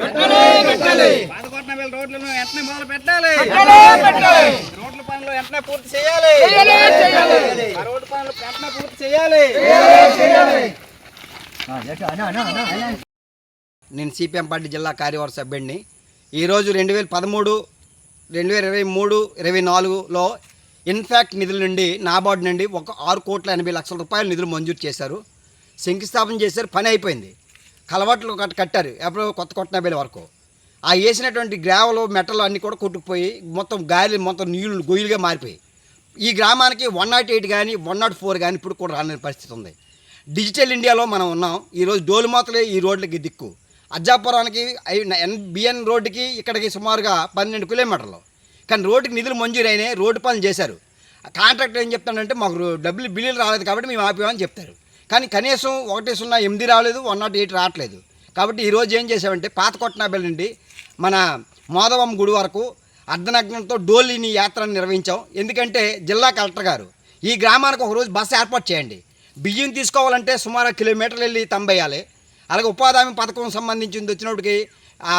పాతకొట్టిన వేల రోడ్లను వెంటనే మొదలు పెట్టాలి. రోడ్ల పనులు వెంటనే పూర్తి చేయాలి. ఆ రోడ్డు పనులు వెంటనే పూర్తి చేయాలి. నేను సిపిఎం పార్టీ జిల్లా కార్యవర్గ సభ్యుడిని. ఈరోజు రెండు వేల పదమూడు రెండు వేల ఇరవై మూడు ఇరవై నాలుగులో ఇన్ఫాక్ట్ నిధుల నుండి నాబార్డు నుండి ఒక ఆరు కోట్ల ఎనభై లక్షల రూపాయల నిధులు మంజూరు చేశారు. శంకుస్థాపన చేశారు పని అయిపోయింది. కలవాట్లు కట్టారు. ఎప్పుడు కొత్త కొట్టనబేల వరకు. ఆ వేసినటువంటి గ్రావలు మెటలు అన్నీ కూడా కొట్టుకుపోయి మొత్తం గాలి మొత్తం నీళ్ళు గొయ్యలుగా మారిపోయి ఈ గ్రామానికి వన్ నాట్ ఎయిట్ కానీ వన్ నాట్ ఫోర్ కానీ ఇప్పుడు కూడా రాని పరిస్థితి ఉంది. డిజిటల్ ఇండియాలో మనం ఉన్నాం. ఈరోజు డోలుమాతలే ఈ రోడ్లకి దిక్కు. అజ్జాపురానికి ఎన్బిఎన్ రోడ్డుకి ఇక్కడికి సుమారుగా పన్నెండు కిలోమీటర్లు. కానీ రోడ్డుకి నిధులు మంజూరు రోడ్డు పనులు చేశారు. కాంట్రాక్టర్ ఏం చెప్తాడంటే మాకు డబ్బులు బిల్లులు రాలేదు కాబట్టి మేము ఆపామని చెప్తారు. కానీ కనీసం ఒకటి సున్నా ఎనిమిది రాలేదు వన్ నాట్ ఎయిట్ రావట్లేదు. కాబట్టి ఈరోజు ఏం చేసామంటే పాత కొట్టనాబెల్ నుండి మన మోదవం గుడి వరకు అర్ధనగ్నంతో డోలీని యాత్రను నిర్వహించాం. ఎందుకంటే జిల్లా కలెక్టర్ గారు ఈ గ్రామానికి ఒకరోజు బస్సు ఏర్పాటు చేయండి. బియ్యం తీసుకోవాలంటే సుమారు కిలోమీటర్లు వెళ్ళి తంబేయాలి. అలాగే ఉపాధి హామీ పథకం సంబంధించింది వచ్చినప్పటికి ఆ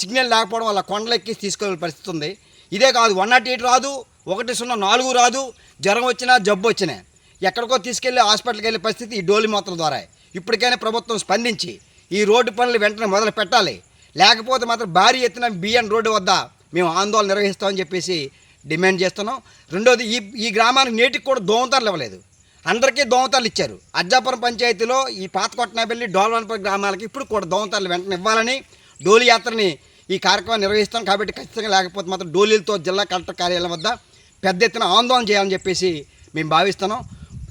సిగ్నల్ లేకపోవడం వల్ల కొండలెక్కి తీసుకోవాల్సిన పరిస్థితి ఉంది. ఇదే కాదు వన్ నాట్ ఎయిట్ రాదు ఒకటి సున్నా నాలుగు రాదు. జ్వరం వచ్చినా జబ్బు వచ్చినా. ఎక్కడికో తీసుకెళ్ళి హాస్పిటల్కి వెళ్ళే పరిస్థితి ఈ డోలి మాత్రం ద్వారా. ఇప్పటికైనా ప్రభుత్వం స్పందించి ఈ రోడ్డు పనులు వెంటనే మొదలు పెట్టాలి. లేకపోతే మాత్రం భారీ ఎత్తున బిఎన్ రోడ్డు వద్ద మేము ఆందోళన నిర్వహిస్తామని చెప్పేసి డిమాండ్ చేస్తున్నాం. రెండోది ఈ ఈ గ్రామానికి నేటికి కూడా దోమతారులు ఇవ్వలేదు. అందరికీ దోమతారులు ఇచ్చారు. అజ్జాపురం పంచాయతీలో ఈ పాత కొట్టనాబెల్లి డోల్వన్పల్లి గ్రామాలకి ఇప్పుడు కూడా దోమతారులు వెంటనే ఇవ్వాలని డోలి యాత్రని ఈ కార్యక్రమం నిర్వహిస్తాం. కాబట్టి ఖచ్చితంగా లేకపోతే మాత్రం డోలీలతో జిల్లా కలెక్టర్ కార్యాలయం వద్ద పెద్ద ఎత్తున ఆందోళన చేయాలని చెప్పేసి మేము భావిస్తున్నాం.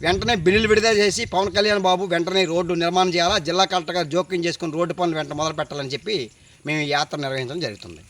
వెంటనే బిల్లులు విడుదల చేసి పవన్ కళ్యాణ్ బాబు వెంటనే రోడ్డు నిర్మాణం చేయాలా? జిల్లా కలెక్టర్ గారు జోక్యం చేసుకుని రోడ్డు పనులు వెంట మొదలు పెట్టాలని చెప్పి మేము ఈ యాత్ర నిర్వహించడం జరుగుతుంది.